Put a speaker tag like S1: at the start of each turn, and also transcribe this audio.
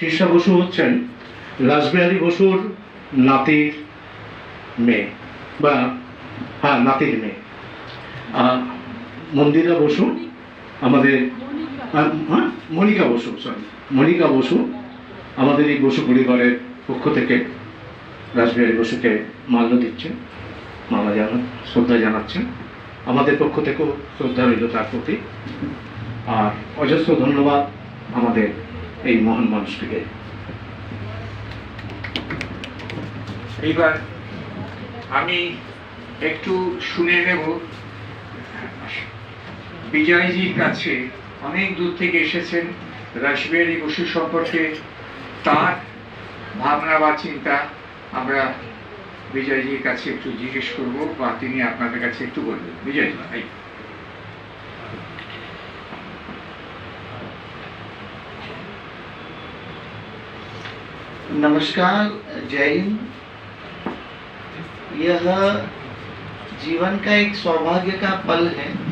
S1: শীর্ষা বসু হচ্ছেন রাসবিহারী বসুর নাতির মেয়ে বা হ্যাঁ নাতির মেয়ে। মন্দিরা বসু, আমাদের হ্যাঁ মনিকা বসু সরি মনিকা বসু আমাদের এই বসু পরিবারের পক্ষ থেকে রাসবিহারী বসুকে মাল্য দিচ্ছেন, মালা জানা, শ্রদ্ধা জানাচ্ছেন। আমাদের পক্ষ থেকেও শ্রদ্ধা রইল তার প্রতি। আর অজস্র ধন্যবাদ আমাদের এই মহান মানুষটিকে।
S2: এইবার আমি একটু শুনে নেব, বিজয়জির কাছে অনেক দূর থেকে এসেছেন রাসবিহারী বসু সম্পর্কে তার ভাবনা বা চিন্তা আমরা বিজয়জির কাছে একটু জিজ্ঞেস করব বা তিনি আপনাদের কাছে একটু বলবেন। বিজয়জি ভাই
S3: नमस्कार जय हिंद। यह जीवन का एक सौभाग्य का पल है।